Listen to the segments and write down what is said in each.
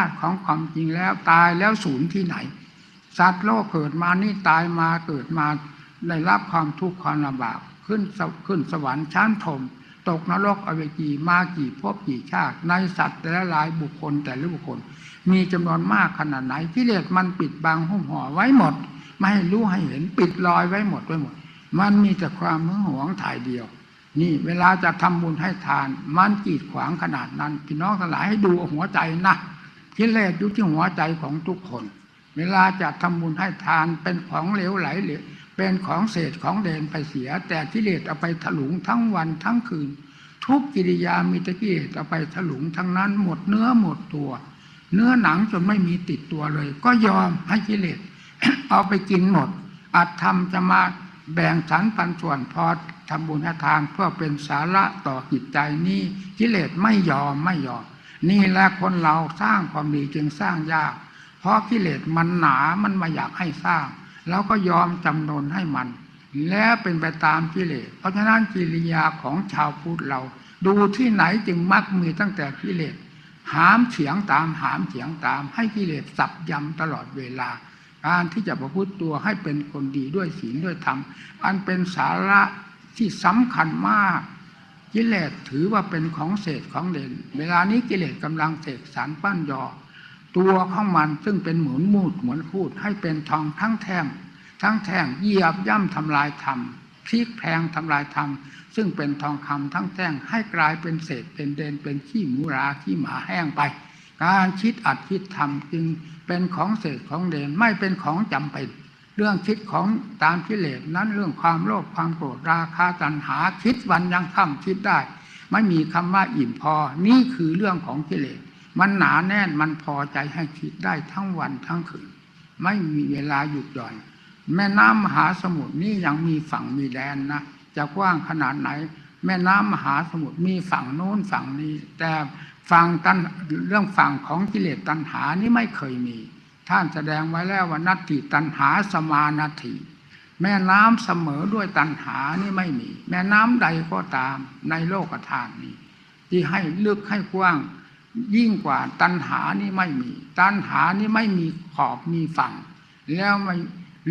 าตของความจริงแล้วตายแล้วศูนย์ที่ไหน สัตว์โลกเกิดมานี่ตายมาเกิดมาได้รับความทุกข์ความลำบากขึ้นขึ้นสวรรค์ชั้นพรมตกนรกอเวจีมากี่ภพกี่ชาติ ในสัตว์แต่ละลายบุคคลแต่ละบุคคล มีจำนวนมากขนาดไหนกิเลสมันปิดบังหุ้มห่อไว้หมด ไม่ให้รู้ให้เห็นปิดรอยไว้หมดไว้หมด มันมีแต่ความหึงหวงถ่ายเดียว นี่เวลาจะทำบุญให้ทาน มันกีดขวางขนาดนั้น พี่น้องทั้งหลายให้ดูหัวใจนะ กิเลสอยู่ที่หัวใจของทุกคน เวลาจะทำบุญให้ทานเป็นของเหลวไหลเหลวเป็นของเศษของเด่นไปเสีย แต่กิเลสเอาไปถลุงทั้งวันทั้งคืน ทุกกิริยามีตะกิเลสเอาไปถลุงทั้งนั้นหมดเนื้อหมดตัว เนื้อหนังจนไม่มีติดตัวเลย ก็ยอมให้กิเลสเอาไปกินหมดอาจทำจะมาแบ่งสรรปันส่วนพอทำบุญให้ทานเพื่อเป็นสาระต่อจิตใจนี่กิเลสไม่ยอมไม่ยอม นี่แหละคนเราสร้างความดีจึงสร้างยาก เพราะกิเลสมันหนามันมาอยากให้สร้าง แล้วก็ยอมจำนนให้มัน แล้วเป็นไปตามกิเลส เพราะฉะนั้นกิริยาของชาวพุทธเรา ดูที่ไหนจึงมักมีตั้งแต่กิเลสหามเฉียงตามหามเฉียงตาม ให้กิเลสสับยำตลอดเวลา การที่จะประพฤติตัวให้เป็นคนดีด้วยศีลด้วยธรรม อันเป็นสาระที่สำคัญมาก กิเลสถือว่าเป็นของเศษของเด่นเวลานี้กิเลสกำลังเสกสารปั้นยอ ตัวของมันซึ่งเป็นเหมือนมูดเหมือนพูดให้เป็นทองทั้งแท่งทั้งแท่งเหยียบย่ำทำลายธรรมพลิกแพงทำลายธรรมซึ่งเป็นทองคำทั้งแท่งให้กลายเป็นเศษเป็นเด่นเป็นขี้หมูราขี้หมาแห้งไป การคิดอัดคิดทำจึงเป็นของเศษของเด่นไม่เป็นของจำเป็น เรื่องคิดของตามกิเลสนั้นเรื่องความโลภความโกรธราคะตัณหาคิดวันยังค่ำคิดได้ ไม่มีคำว่าอิ่มพอ นี่คือเรื่องของกิเลส มันหนาแน่นมันพอใจให้คิดได้ทั้งวันทั้งคืน ไม่มีเวลาหยุดหย่อน แม่น้ำมหาสมุทรนี่ยังมีฝั่งมีแดนนะจะกว้างขนาดไหน แม่น้ำมหาสมุทรมีฝั่งโน้นฝั่งนี้ แต่ฝั่งตันเรื่องฝั่งของกิเลสตัณหานี่ไม่เคยมี ท่านแสดงไว้แล้วว่านัตติตัณหาสมานาติแม่น้ำเสมอด้วยตัณหานี่ไม่มี แม่น้ำใดก็ตามในโลกธาตุนี้ ที่ให้ลึกให้กว้าง ยิ่งกว่าตัณหานี่ไม่มี ตัณหานี่ไม่มีขอบมีฝั่ง แล้วไม่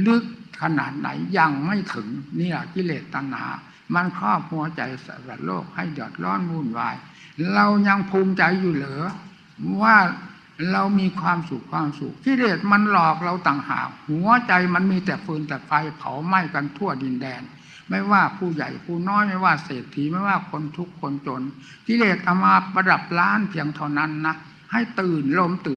ลึกขนาดไหนยังไม่ถึงนี่แหละกิเลสตัณหา มันครอบหัวใจสัตว์โลกให้เดือดร้อนวุ่นวาย เรายังภูมิใจอยู่เหรอว่า เรามีความสุขความสุขกิเลสมันหลอกเราต่างหากหัวใจมันมีแต่ฟืนแต่ไฟเผาไหม้กันทั่วดินแดน ไม่ว่าผู้ใหญ่ผู้น้อยไม่ว่าเศรษฐีไม่ว่าคนทุกคนจนกิเลสเอามาประดับล้านเพียงเท่านั้นนะให้ตื่นลมตื่น